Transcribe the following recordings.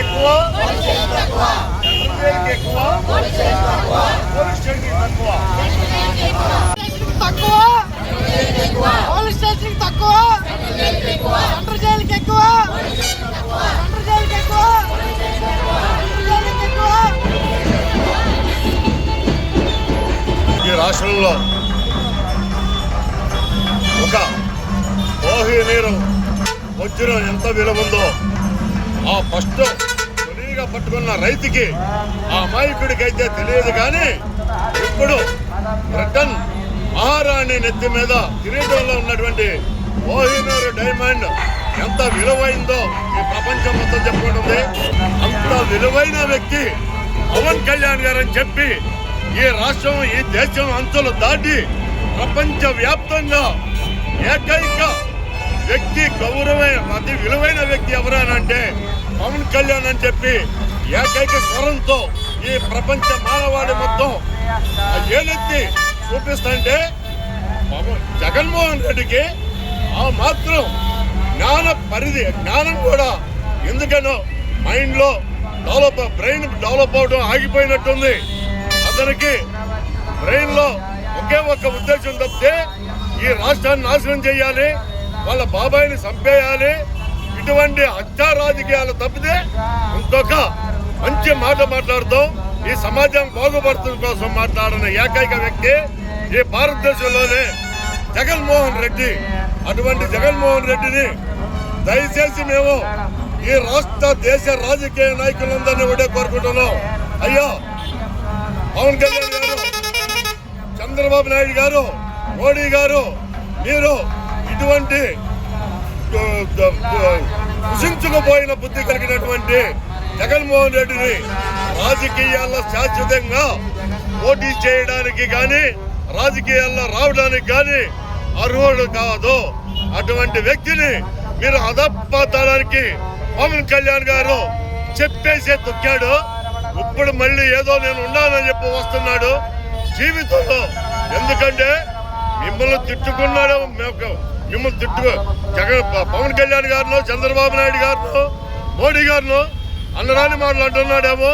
ఎక్కువ చంద్రబాబుకి ఎక్కువ పోలీస్ స్టేషన్ తక్కువ జైలుకి ఎక్కువ జైలుకి ఈ రాష్ట్రంలో ఒక కోహినీరు వజ్రం ఎంత విలువ ఉందో ఆ ఫస్ట్ పట్టుకున్న రైతుకి ఆ అమాయకుడికి అయితే తెలియదు కానీ ఇప్పుడు బ్రిటన్ మహారాణి నెత్తి మీద కిరీటంలో ఉన్నటువంటి మోహినూరు డైమండ్ ఎంత విలువైందో ఈ ప్రపంచం మొత్తం చెప్పుకుంటుంది. అంత విలువైన వ్యక్తి పవన్ కళ్యాణ్ గారు అని చెప్పి ఈ రాష్ట్రం ఈ దేశం అంచులు దాటి ప్రపంచ వ్యాప్తంగా ఏకైక వ్యక్తి గౌరవ అతి విలువైన వ్యక్తి ఎవరనంటే పవన్ కళ్యాణ్ అని చెప్పి ఏకైక స్వరంతో ఈ ప్రపంచ మానవాళి మొత్తం ఆ ఏలెత్తి చూపిస్తుంటే జగన్మోహన్ రెడ్డికి ఆ మాత్రం జ్ఞాన పరిధి జ్ఞానం కూడా ఎందుకనో మైండ్లో డెవలప్ బ్రెయిన్ డెవలప్ అవడం ఆగిపోయినట్టుంది. అతనికి బ్రెయిన్లో ఒకే ఒక్క ఉద్దేశం తప్పితే ఈ రాష్ట్రాన్ని నాశనం చేయాలి వాళ్ళ బాబాయిని చంపేయాలి ఇటువంటి హత్యా రాజకీయాలు తప్పితే ఇంకొక మంచి మాట మాట్లాడుతూ. ఈ సమాజం బాగుపడుతున్న కోసం మాట్లాడిన ఏకైక వ్యక్తి ఈ భారతదేశంలోనే జగన్మోహన్ రెడ్డి. అటువంటి జగన్మోహన్ రెడ్డిని దయచేసి మేము ఈ రాష్ట్ర దేశ రాజకీయ నాయకులందరినీ ఒకటే కోరుకుంటున్నాం. అయ్యో పవన్ కళ్యాణ్ గారు చంద్రబాబు నాయుడు గారు మోడీ గారు మీరు ఇటువంటి ఆ, బుద్ధి కలిగినటువంటి జగన్మోహన్ రెడ్డిని రాజకీయాల్లో శాశ్వతంగా పోటీ చేయడానికి కానీ రాజకీయాల్లో రావడానికి కానీ అర్హుడు కాదు. అటువంటి వ్యక్తిని మీరు అదప్పతానికి పవన్ కళ్యాణ్ గారు చెప్పేసే తొక్కాడు. ఇప్పుడు మళ్ళీ ఏదో నేను ఉన్నానని చెప్పి వస్తున్నాడు జీవితంలో. ఎందుకంటే మిమ్మల్ని తిట్టుకున్నాడు మిమ్మల్ని తిట్టు జగన్ పవన్ కళ్యాణ్ గారిను చంద్రబాబు నాయుడు గారిను మోడీ గారిను అన్నరాని మాటలు అంటున్నాడేమో?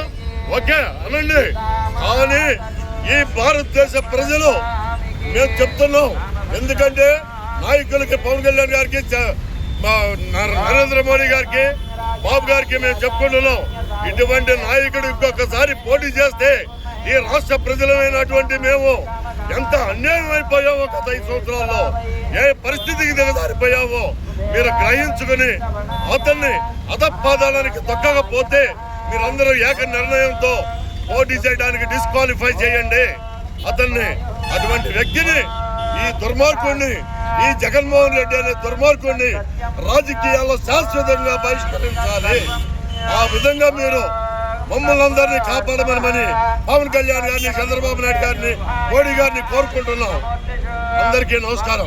ఓకే అనండి. కానీ ఈ భారతదేశ ప్రజలు మేము చెప్తున్నాం. ఎందుకంటే నాయకులకి పవన్ కళ్యాణ్ గారికి నరేంద్ర మోడీ గారికి బాబు గారికి మేము చెప్పుకుంటున్నాం. ఇటువంటి నాయకుడు ఇంకొకసారి పోటీ చేస్తే ఈ రాష్ట్ర ప్రజలమైనటువంటి మేము ఎంత అన్యాయం అయిపోయావో గత ఐదు సంవత్సరాల్లో? ఏ పరిస్థితికి దిగజారిపోయామో మీరు గ్రహించుకుని అతన్ని అధపాదానికి తొక్కకపోతే మీరందరూ ఏక నిర్ణయంతో పోటీ చేయడానికి డిస్క్వాలిఫై చేయండి. అతన్ని అటువంటి వ్యక్తిని ఈ దుర్మార్గుణ్ణి ఈ జగన్మోహన్ రెడ్డి అనే దుర్మార్గుణ్ణి రాజకీయాల్లో శాశ్వతంగా బహిష్కరించాలి. ఆ విధంగా మీరు మమ్మల్ని అందరినీ కాపాడమని పవన్ కళ్యాణ్ గారిని చంద్రబాబు నాయుడు గారిని మోడీ గారిని కోరుకుంటున్నాం. అందరికీ నమస్కారం.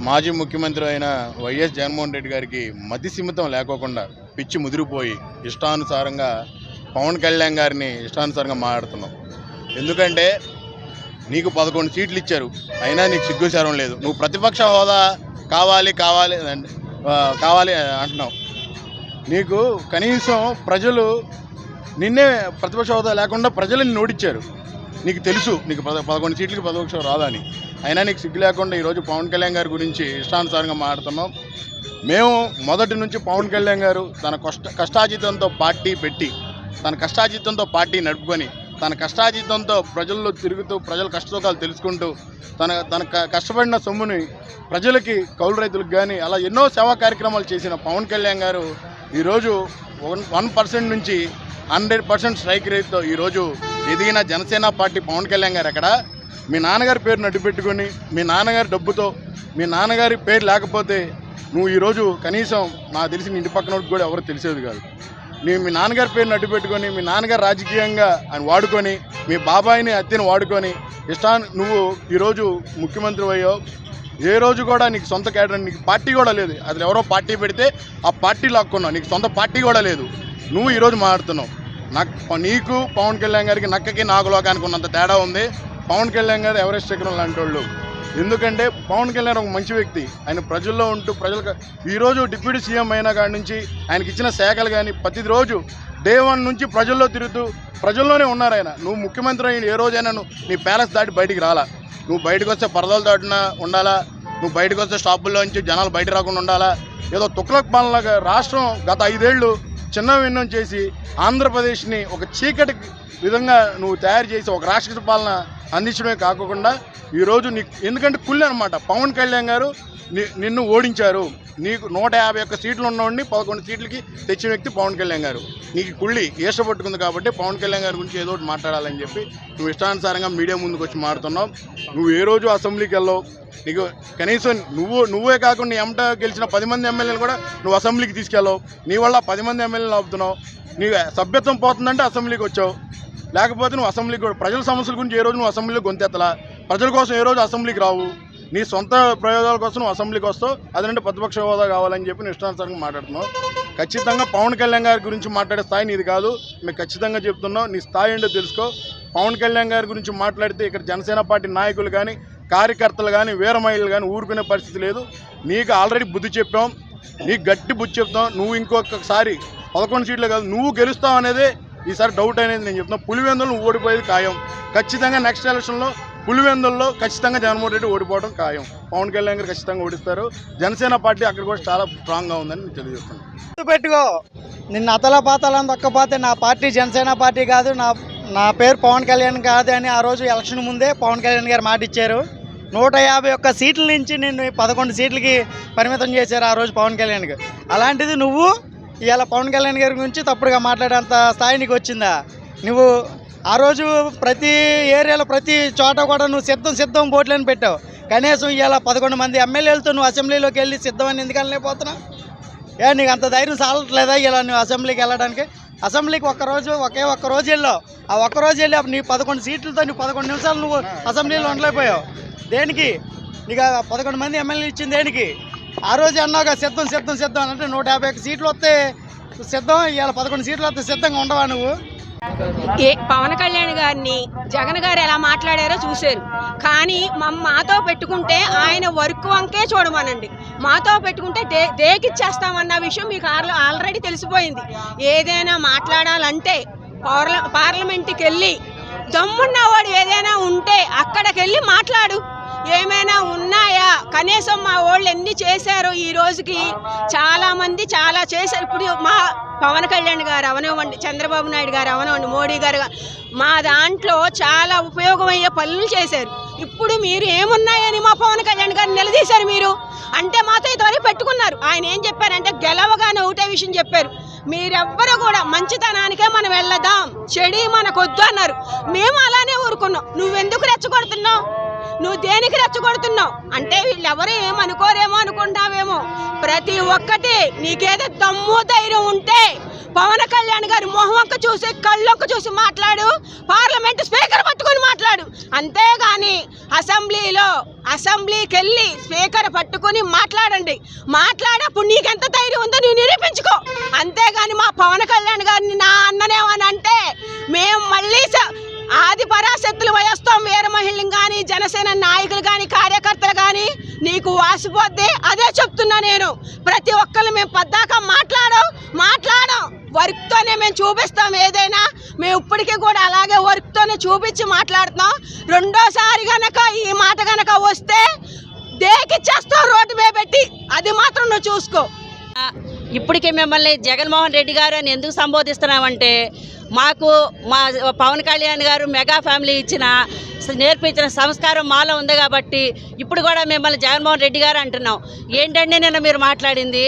మాజీ ముఖ్యమంత్రి అయిన వైఎస్ జగన్మోహన్ రెడ్డి గారికి మతి సిమితం లేకోకుండా పిచ్చి ముదిరిపోయి ఇష్టానుసారంగా పవన్ కళ్యాణ్ గారిని ఇష్టానుసారంగా మాట్లాడుతున్నాం. ఎందుకంటే నీకు పదకొండు సీట్లు ఇచ్చారు అయినా నీకు సిగ్గుచారం లేదు. నువ్వు ప్రతిపక్ష హోదా కావాలి కావాలి అని- కావాలి అంటున్నావు. నీకు కనీసం ప్రజలు నిన్నే ప్రతిపక్ష హోదా లేకుండా ప్రజలు నిన్ను ఓడిచ్చారు నీకు తెలుసు నీకు పద పదకొండు సీట్లకి ప్రతిపక్షం రాదని. అయినా నీకు సిగ్గు లేకుండా ఈరోజు పవన్ కళ్యాణ్ గారి గురించి ఇష్టానుసారంగా మాట్లాడుతున్నాం. మేము మొదటి నుంచి పవన్ కళ్యాణ్ గారు తన కష్ట కష్టాజీతంతో పార్టీ పెట్టి తన కష్టాజీతంతో పార్టీ నడుపుకొని తన కష్టాజీతంతో ప్రజల్లో తిరుగుతూ ప్రజల కష్టసుఖాలు తెలుసుకుంటూ తన తన క- కష్టపడిన సొమ్ముని ప్రజలకి కౌలు రైతులకు కానీ అలా ఎన్నో సేవా కార్యక్రమాలు చేసిన పవన్ కళ్యాణ్ గారు ఈరోజు వన్ వన్ పర్సెంట్ నుంచి హండ్రెడ్ పర్సెంట్ స్ట్రైక్ రేట్తో ఈరోజు ఎదిగిన జనసేన పార్టీ పవన్ కళ్యాణ్ గారు ఎక్కడ మీ నాన్నగారి పేరు నడిపెట్టుకొని మీ నాన్నగారి డబ్బుతో మీ నాన్నగారి పేరు లేకపోతే నువ్వు ఈరోజు కనీసం నాకు తెలిసి ఇంటి పక్కన కూడా ఎవరు తెలిసేది కాదు. నీ మీ నాన్నగారి పేరు అడ్డు పెట్టుకొని మీ నాన్నగారు రాజకీయంగా ఆయన వాడుకొని మీ బాబాయిని అత్తని వాడుకొని ఇష్టా నువ్వు ఈరోజు ముఖ్యమంత్రి అయ్యో ఏ రోజు కూడా నీకు సొంత క్యాడర్ నీకు పార్టీ కూడా లేదు. అసలు ఎవరో పార్టీ పెడితే ఆ పార్టీ లాక్కున్నావు. నీకు సొంత పార్టీ కూడా లేదు. నువ్వు ఈరోజు మాట్లాడుతున్నావు. నాకు నీకు పవన్ కళ్యాణ్ గారికి నక్కకి నాకు లోకానికి ఉన్నంత తేడా ఉంది. పవన్ కళ్యాణ్ గారు ఎవరెస్ట్ శిఖరం లాంటి వాళ్ళు. ఎందుకంటే పవన్ కళ్యాణ్ ఒక మంచి వ్యక్తి. ఆయన ప్రజల్లో ఉంటూ ప్రజలకు ఈరోజు డిప్యూటీ సీఎం అయిన కాడి నుంచి ఆయనకి ఇచ్చిన శాఖలు కానీ ప్రతిరోజు డే వన్ నుంచి ప్రజల్లో తిరుగుతూ ప్రజల్లోనే ఉన్నారు ఆయన. నువ్వు ముఖ్యమంత్రి అయిన ఏ రోజైనా నువ్వు నీ ప్యాలెస్ దాటి బయటికి రాలా. నువ్వు బయటకు వస్తే పరదలు దాటినా ఉండాలా? నువ్వు బయటకు వస్తే షాపుల్లో నుంచి జనాలు బయట రాకుండా ఉండాలా? ఏదో తుక్లక్ పాలనలాగా రాష్ట్రం గత ఐదేళ్ళు చిన్న విన్నం చేసి ఆంధ్రప్రదేశ్ని ఒక చీకటి విధంగా నువ్వు తయారు చేసి ఒక రాష్ట్ర పాలన అందించడమే కాకుండా ఈరోజు నీ ఎందుకంటే కుళ్ళు అనమాట పవన్ కళ్యాణ్ గారు నిన్ను ఓడించారు. నీకు నూట యాభై ఒక్క సీట్లు ఉన్నవాడిని పదకొండు సీట్లకి తెచ్చిన వ్యక్తి పవన్ కళ్యాణ్ గారు. నీకు కుళ్ళి ఈష్టపట్టుకుంది కాబట్టి పవన్ కళ్యాణ్ గారి గురించి ఏదో ఒకటి మాట్లాడాలని చెప్పి నువ్వు ఇష్టానుసారంగా మీడియా ముందుకు వచ్చి మాట్లాడుతున్నావు నువ్వు ఏ రోజు అసెంబ్లీకి వెళ్ళావు. నీకు కనీసం నువ్వు నువ్వే కాకుండా ఎంట గెలిచిన పది మంది ఎమ్మెల్యేలు కూడా నువ్వు అసెంబ్లీకి తీసుకెళ్ళావు. నీ వల్ల పది మంది ఎమ్మెల్యేలు ఆపుతున్నావు నీ సభ్యత్వం పోతుందంటే అసెంబ్లీకి వచ్చావు. లేకపోతే నువ్వు అసెంబ్లీకి కూడా ప్రజల సమస్యల గురించి ఏ రోజు నువ్వు అసెంబ్లీలో గొంతెత్తలా? ప్రజల కోసం ఏ రోజు అసెంబ్లీకి రావు? నీ సొంత ప్రయోజనాల కోసం అసెంబ్లీకి వస్తావు. అదేంటే ప్రతిపక్ష హోదా కావాలని చెప్పి నువ్వు మాట్లాడుతున్నావు. ఖచ్చితంగా పవన్ కళ్యాణ్ గారి గురించి మాట్లాడే స్థాయి నీది కాదు. మేము ఖచ్చితంగా చెప్తున్నావు నీ స్థాయి ఏంటో తెలుసుకో. పవన్ కళ్యాణ్ గారి గురించి మాట్లాడితే ఇక్కడ జనసేన పార్టీ నాయకులు కానీ కార్యకర్తలు కానీ వీరమహిళలు కానీ ఊరుకునే పరిస్థితి లేదు. నీకు ఆల్రెడీ బుద్ధి చెప్పాం. నీకు గట్టి బుద్ధి చెప్తాం నువ్వు ఇంకొకసారి పదకొండు సీట్లు కాదు నువ్వు గెలుస్తావు అనేది ఈసారి డౌట్ అనేది నేను చెప్తున్నా. పులివెందులు నువ్వు ఓడిపోయేది ఖాయం. ఖచ్చితంగా నెక్స్ట్ ఎలక్షన్లో పులివెందుల్లో ఖచ్చితంగా జగన్మోహన్ రెడ్డి ఓడిపోవడం ఖాయం. పవన్ కళ్యాణ్ గారు ఖచ్చితంగా ఓడిస్తారు. జనసేన పార్టీ అక్కడ కూడా చాలా స్ట్రాంగ్గా ఉందని నేను తెలియజేస్తున్నాను. పెట్టుకో నిన్న అతల పాతలం దొక్కపోతే నా పార్టీ జనసేన పార్టీ కాదు నా నా పేరు పవన్ కళ్యాణ్ కాదు అని ఆ రోజు ఎలక్షన్ ముందే పవన్ కళ్యాణ్ గారు మాట ఇచ్చారు. నూట యాభై ఒక్క సీట్ల నుంచి నిన్ను పదకొండు సీట్లకి పరిమితం చేశారు ఆ రోజు పవన్ కళ్యాణ్ అలాంటిది నువ్వు ఇవాళ పవన్ కళ్యాణ్ గారి గురించి తప్పుడుగా మాట్లాడేంత స్థాయి నీకు వచ్చిందా? నువ్వు ఆ రోజు ప్రతి ఏరియాలో ప్రతి చోట కూడా నువ్వు సిద్ధం సిద్ధం బోట్లను పెట్టావు. కనీసం ఇలా పదకొండు మంది ఎమ్మెల్యేలతో నువ్వు అసెంబ్లీలోకి వెళ్ళి సిద్ధమని ఎందుకు వెళ్ళలేకపోతున్నావు ఏ నీకు అంత ధైర్యం సాలట్లేదా ఇలా నువ్వు అసెంబ్లీకి వెళ్ళడానికి? అసెంబ్లీకి ఒక్క రోజు ఒకే ఒక్క రోజు వెళ్ళావు. ఆ ఒక్క రోజు వెళ్ళి అప్పుడు నీ పదకొండు సీట్లతో నువ్వు పదకొండు నిమిషాలు నువ్వు అసెంబ్లీలో ఉండలేకపోయావు. దేనికి? నీకు పదకొండు మంది ఎమ్మెల్యే ఇచ్చింది దేనికి? ఆ రోజు అన్నావుగా సిద్ధం సిద్ధం సిద్ధం అని అంటే నూట యాభై ఒక్క సీట్లు వస్తే సిద్ధం ఇవాళ పదకొండు సీట్లు వస్తే సిద్ధంగా ఉండవా నువ్వు? ఏ పవన్ కళ్యాణ్ గారిని జగన్ గారు ఎలా మాట్లాడారో చూశారు. కానీ మమ్మ మాతో పెట్టుకుంటే ఆయన వర్క్ వంకే చూడమనండి. మాతో పెట్టుకుంటే దే దేకిచ్చేస్తామన్న విషయం మీకు ఆల్రెడీ తెలిసిపోయింది. ఏదైనా మాట్లాడాలంటే పార్ల పార్లమెంట్కి వెళ్ళి దమ్మున్నవాడు ఏదైనా ఉంటే అక్కడికి వెళ్ళి మాట్లాడు. ఏమైనా ఉన్నాయా? కనీసం మా వాళ్ళు ఎన్ని చేశారు ఈ రోజుకి? చాలా మంది చాలా చేశారు. ఇప్పుడు మా పవన్ కళ్యాణ్ గారు అవనివ్వండి చంద్రబాబు నాయుడు గారు అవనివ్వండి మోడీ గారు మా దాంట్లో చాలా ఉపయోగమయ్యే పనులు చేశారు. ఇప్పుడు మీరు ఏమున్నాయని మా పవన్ కళ్యాణ్ గారిని నిలదీశారు మీరు. అంటే మాతో ఇంతవరకు పెట్టుకున్నారు. ఆయన ఏం చెప్పారంటే గెలవగానే ఒకటే విషయం చెప్పారు. మీరెవ్వరు కూడా మంచితనానికే మనం వెళ్ళదాం చెడి మనకొద్దు అన్నారు. మేము అలానే ఊరుకున్నాం. నువ్వెందుకు రెచ్చగొడుతున్నావు? నువ్వు దేనికి రెచ్చగొడుతున్నావు? అంటే వీళ్ళెవరు ఏమనుకోరేమో అనుకుంటావేమో. ప్రతి ఒక్కటి నీకేదో దమ్ము ధైర్యం ఉంటే పవన్ కళ్యాణ్ గారి ఒక్క చూసి కళ్ళొక్క చూసి మాట్లాడు. పార్లమెంట్ స్పీకర్ పట్టుకొని మాట్లాడు. అంతేగాని అసెంబ్లీలో అసెంబ్లీకి వెళ్ళి స్పీకర్ పట్టుకొని మాట్లాడండి. మాట్లాడప్పుడు నీకెంత ధైర్యం ఉందో నువ్వు నిరూపించుకో. అంతేగాని మా పవన్ కళ్యాణ్ గారిని నా అన్ననేమని అంటే మేము మళ్ళీ స- ఆది పరాశక్తులు వయస్తాం వీర మహిళలు కానీ జనసేన నాయకులు కానీ కార్యకర్తలు కానీ నీకు వాసిపోద్ది. అదే చెప్తున్నా నేను. ప్రతి ఒక్కరు మేము పద్దాక మాట్లాడం మాట్లాడం వర్క్తోనే మేము చూపిస్తాం ఏదైనా. మేము ఇప్పటికీ కూడా అలాగే వర్క్తోనే చూపించి మాట్లాడుతున్నాం. రెండోసారి గనక ఈ మాట గనక వస్తే దేకిచ్చేస్తాం రోడ్డు మీద పెట్టి. అది మాత్రం నువ్వు చూసుకో. ఇప్పటికే మిమ్మల్ని జగన్మోహన్ రెడ్డి గారు అని ఎందుకు సంబోధిస్తున్నామంటే మాకు మా పవన్ కళ్యాణ్ గారు మెగా ఫ్యామిలీ ఇచ్చిన నేర్పించిన సంస్కారం మాలో ఉంది కాబట్టి ఇప్పుడు కూడా మిమ్మల్ని జగన్మోహన్ రెడ్డి గారు అంటున్నాం. ఏంటంటే నిన్న మీరు మాట్లాడింది?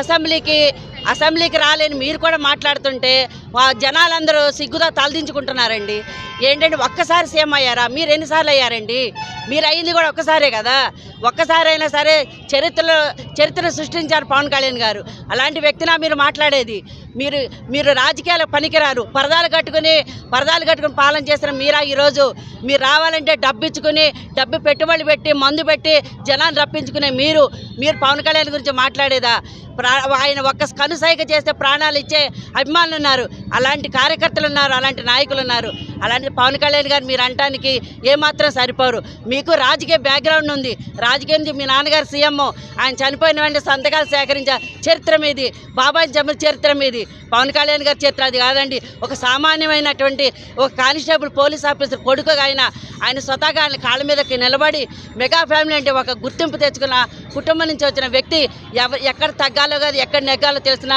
అసెంబ్లీకి అసెంబ్లీకి రాలేని మీరు కూడా మాట్లాడుతుంటే వా జనాలందరూ సిగ్గుతో తలదించుకుంటున్నారండి. ఏంటంటే ఒక్కసారి సీఎం అయ్యారా? మీరు ఎన్నిసార్లు అయ్యారండి? మీరు అయింది కూడా ఒక్కసారే కదా? ఒక్కసారి అయినా సరే చరిత్రలో చరిత్ర సృష్టించారు పవన్ కళ్యాణ్ గారు. అలాంటి వ్యక్తినా మీరు మాట్లాడేది. మీరు మీరు రాజకీయాలకు పనికిరారు. పరదాలు కట్టుకుని పరదాలు కట్టుకుని పాలన చేసిన మీరా ఈరోజు? మీరు రావాలంటే డబ్బు ఇచ్చుకుని డబ్బు పెట్టుబడి పెట్టి మందు పెట్టి జనాన్ని రప్పించుకునే మీరు మీరు పవన్ కళ్యాణ్ గురించి మాట్లాడేదా? ప్రా ఆయన ఒక్క కనుసైక చేస్తే ప్రాణాలు ఇచ్చే అభిమానులు ఉన్నారు. అలాంటి కార్యకర్తలు ఉన్నారు అలాంటి నాయకులు ఉన్నారు. అలాంటి పవన్ కళ్యాణ్ గారు మీరు అంటానికి ఏమాత్రం సరిపోరు. మీకు రాజకీయ బ్యాక్గ్రౌండ్ ఉంది. రాజకీయం మీ నాన్నగారు సీఎం ఆయన చనిపోయిన వెంటనే సంతకాలు సేకరించే చరిత్ర మీది. బాబాయ్ జమ్మ చరిత్ర మీది. పవన్ కళ్యాణ్ గారి చరిత్ర అది కాదండి. ఒక సామాన్యమైనటువంటి ఒక కానిస్టేబుల్ పోలీస్ ఆఫీసర్ కొడుకుగా ఆయన ఆయన స్వతహాగా ఆయన కాళ్ళ మీదకి నిలబడి మెగా ఫ్యామిలీ అంటే ఒక గుర్తింపు తెచ్చుకున్న కుటుంబం నుంచి వచ్చిన వ్యక్తి ఎవ ఎక్కడ తగ్గాలో కాదు ఎక్కడ నెగ్గాలో తెలిసిన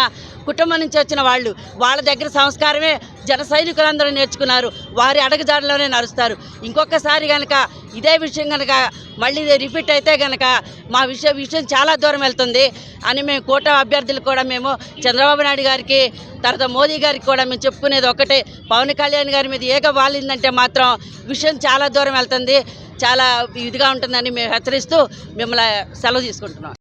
కుటుంబం నుంచి వచ్చిన వాళ్ళు వాళ్ళ దగ్గర సంస్కారమే జన సైనికులందరూ నేర్చుకున్నారు. వారి అడగజాడలోనే నడుస్తారు. ఇంకొకసారి కనుక ఇదే విషయం కనుక మళ్ళీ రిపీట్ అయితే కనుక మా విషయం విషయం చాలా దూరం వెళ్తుంది అని మేము కోట అభ్యర్థులు కూడా మేము చంద్రబాబు నాయుడు గారికి తర్వాత మోదీ గారికి కూడా మేము చెప్పుకునేది ఒకటే. పవన్ కళ్యాణ్ గారి మీద ఏగ వాలిందంటే మాత్రం విషయం చాలా దూరం వెళ్తుంది. చాలా ఇదిగా ఉంటుందని మేము హెచ్చరిస్తూ మిమ్మల్ని సెలవు తీసుకుంటున్నాం.